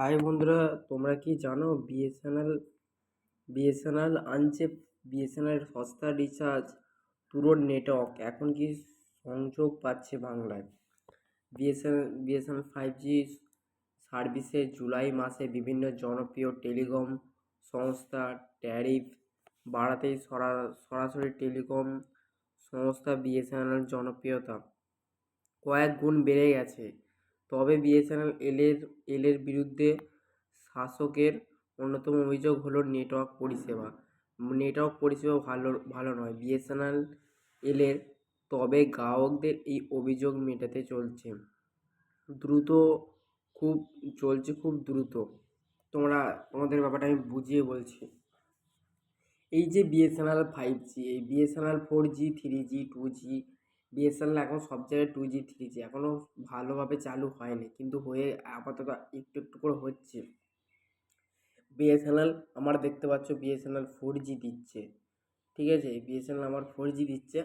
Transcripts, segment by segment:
High বন্ধুরা, তোমরা কি জানো বিএসএনএল বিএসএনএল আনছে বিএসএনএল সস্তা রিচার্জ পুরো নেটওয়ার্ক এখন কি সংযোগ পাচ্ছে বাংলায়? বিএসএনএল বিএসএনএল ফাইভ জি সার্ভিসে জুলাই মাসে বিভিন্ন জনপ্রিয় টেলিকম সংস্থা ট্যারিফ বাড়াতে সরা, সরাসরি টেলিকম সংস্থা বিএসএনএল জনপ্রিয়তা কয়েক গুণ বেড়ে গেছে। তবে বিএসএনএল এলের এলের বিরুদ্ধে শাসকের অন্যতম অভিযোগ হলো নেটওয়ার্ক পরিষেবা। নেটওয়ার্ক পরিষেবা ভালো ভালো নয়। বিএসএনএল এলের তবে গ্রাহকদের এই অভিযোগ মেটাতে চলছে। দ্রুত খুব, চলছে খুব দ্রুত। তোমরা, তোমাদের ব্যাপারটা আমি বুঝিয়ে বলছি। এই যে বিএসএনএল ফাইভ জি এই BSNL four G three G two G BSNL এখন সব জায়গায় টু জি থ্রি জি এখনও ভালোভাবে চালু হয়নি কিন্তু হয়ে আপাতত একটু একটু করে হচ্ছে বিএসএনএল আমার দেখতে পাচ্ছ বিএসএনএল ফোর জি দিচ্ছে ঠিক আছে বিএসএনএল আমার ফোর জি দিচ্ছে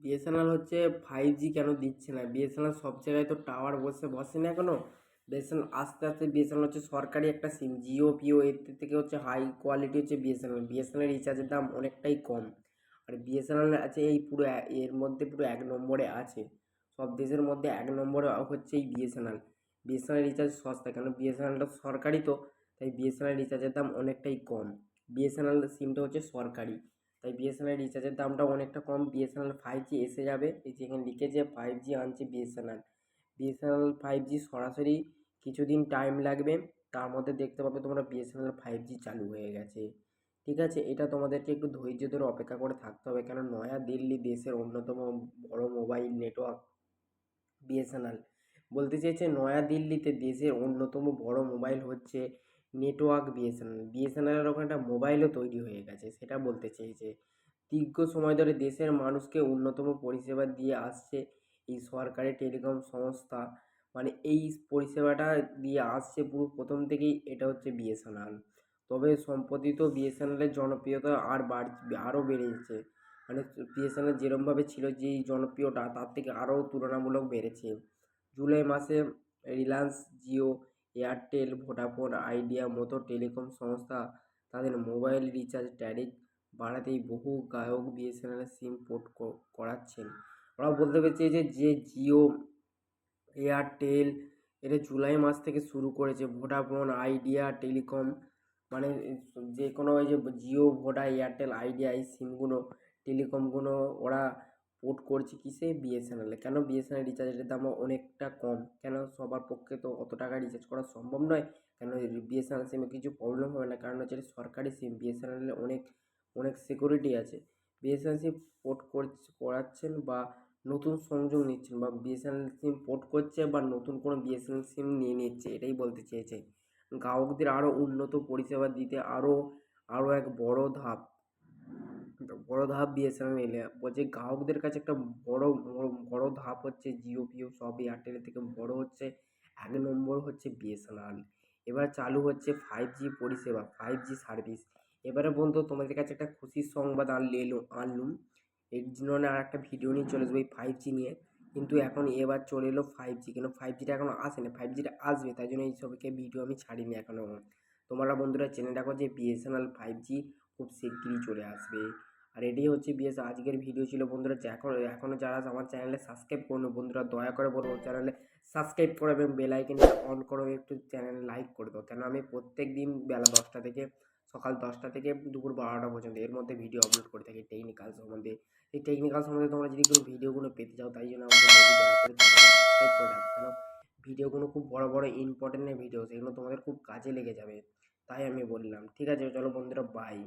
বিএসএনএল হচ্ছে ফাইভ জি কেন দিচ্ছে না বিএসএনএল সব জায়গায় তো টাওয়ার বসে বসে না এখনও বিএসএনএল আস্তে আস্তে বিএসএনএল হচ্ছে সরকারি একটা সিম জিও পিও এর থেকে হচ্ছে হাই কোয়ালিটি হচ্ছে বিএসএনএল বিএসএনএল রিচার্জের দাম অনেকটাই কম আর বিএসএনএল আছে এই পুরো এর মধ্যে পুরো এক নম্বরে আছে সব দেশের মধ্যে এক নম্বরে হচ্ছে এই বিএসএনএল বিএসএনএল রিচার্জ সস্তা কেন বিএসএনএলটা সরকারি তো তাই বিএসএনএল রিচার্জের দাম অনেকটাই কম বিএসএনএল সিমটা হচ্ছে সরকারি তাই বিএসএনএল রিচার্জের দামটা অনেকটা কম বিএসএনএল ফাইভ জি এসে যাবে এই যে এখানে লিখেছে ফাইভ জি আনছে বিএসএনএল বিএসএনএল ফাইভ জি সরাসরি কিছুদিন টাইম লাগবে তার মধ্যে দেখতে পাবে তোমরা বিএসএনএল ফাইভ জি চালু হয়ে গেছে ঠিক আছে? এটা তোমাদেরকে একটু ধৈর্য ধরে অপেক্ষা করে থাকতে হবে। কেন? নয়া দিল্লি দেশের অন্যতম বড় মোবাইল নেটওয়ার্ক বিএসএনএল বলতে চাইছে নয়া দিল্লিতে দেশের অন্যতম বড় মোবাইল হচ্ছে নেটওয়ার্ক বিএসএনএল বিএসএনএলের ওখানে একটা মোবাইলও তৈরি হয়ে গেছে, সেটা বলতে চেয়েছে দীর্ঘ সময় ধরে দেশের মানুষকে অন্যতম পরিষেবা দিয়ে আসছে এই সরকারি টেলিকম সংস্থা। মানে এই পরিষেবাটা দিয়ে আসছে পুরো প্রথম থেকেই, এটা হচ্ছে বিএসএনএল তবে সম্প্রতি তো বিএসএনএলের জনপ্রিয়তা আর বাড়ছে, আরও বেড়েছে। মানে বিএসএনএল যেরমভাবে ছিল যেই জনপ্রিয়তা, তার থেকে আরও তুলনামূলক বেড়েছে। জুলাই মাসে Reliance Jio, Airtel, Vodafone, Idea মতো টেলিকম সংস্থা তাদের মোবাইল রিচার্জ ট্যারিফ বাড়াতেই বহু গ্রাহক বিএসএনএলের সিম পোর্ট করাচ্ছেন। ওরা বলতে পেরেছে যে যে জিও, এয়ারটেল এটা জুলাই মাস থেকে শুরু করেছে। ভোডাফোন, আইডিয়া, টেলিকম মানে যে কোনো ওই যে জিও ভোডা এয়ারটেল, আইডিয়া, এই সিমগুলো, টেলিকমগুলো ওরা পোর্ট করছে কিসে? বিএসএনএলে। কেন বিএসএনএল রিচার্জের দামও অনেকটা কম? কেন সবার পক্ষে তো অত টাকা রিচার্জ করা সম্ভব নয়? কেন বিএসএনএল সিমে কিছু প্রবলেম হবে না? কারণ হচ্ছে সরকারি সিম, বিএসএনএলে অনেক অনেক সিকিউরিটি আছে। বিএসএনএল সিম পোর্ট করছে, করাচ্ছেন বা নতুন সংযোগ নিচ্ছেন বা বিএসএনএল সিম পোর্ট করছে বা নতুন কোনো বিএসএনএল সিম নিয়ে নিচ্ছে, এটাই বলতে চেয়েছে। গ্রাহকদের আরও উন্নত পরিষেবা দিতে আরও আরও এক বড় ধাপ। বড় ধাপ বিএসএনএল এলে, বলছে গ্রাহকদের কাছে একটা বড় বড় ধাপ হচ্ছে জিও ফিও সব এয়ারটেলের থেকে বড় হচ্ছে। এক নম্বর হচ্ছে বিএসএনএল এবার চালু হচ্ছে ফাইভ জি পরিষেবা ফাইভ জি সার্ভিস এবারে বন্ধু, তোমাদের কাছে একটা খুশির সংবাদ আনলে এলো আনলুম। এর জন্য আর একটা ভিডিও নিয়ে চলে আসব এই ফাইভ জি নিয়ে। কিন্তু এখন এবার চলে এলো ফাইভ জি কেন ফাইভ জিটা এখনও আসেনি ফাইভ জিটা আসবে তাই জন্য এই সবকে ভিডিও আমি ছাড়িনি এখনও তোমরা বন্ধুরা জেনে রাখো যে বিএসএনএল ফাইভ জি খুব শিগগিরই চলে আসবে। আর এটাই হচ্ছে বিএস আজকের ভিডিও ছিল বন্ধুরা এখন এখনও যারা আমার চ্যানেলে সাবস্ক্রাইব করুন বন্ধুরা, দয়া করে বলব চ্যানেলে সাবস্ক্রাইব করো এবং বেল আইকনটা অন করো, একটু চ্যানেল লাইক করে দাও। কেন আমি প্রত্যেক দিন বেলা দশটা থেকে সকাল দশটা থেকে দুপুর বারোটা পর্যন্ত। এর মধ্যে ভিডিও আপলোড করে থাকি টেকনিক্যাল সম্বন্ধে। এই টেকনিক্যাল সম্বন্ধে তোমরা যদি কোনো ভিডিওগুলো পেতে চাও, তাই জন্য আমাদের কেন? ভিডিওগুলো খুব বড় বড় ইম্পর্টেন্ট ভিডিও সেগুলো তোমাদের খুব কাজে লেগে যাবে। তাই আমি বললাম। ঠিক আছে, চলো বন্ধুরা বাই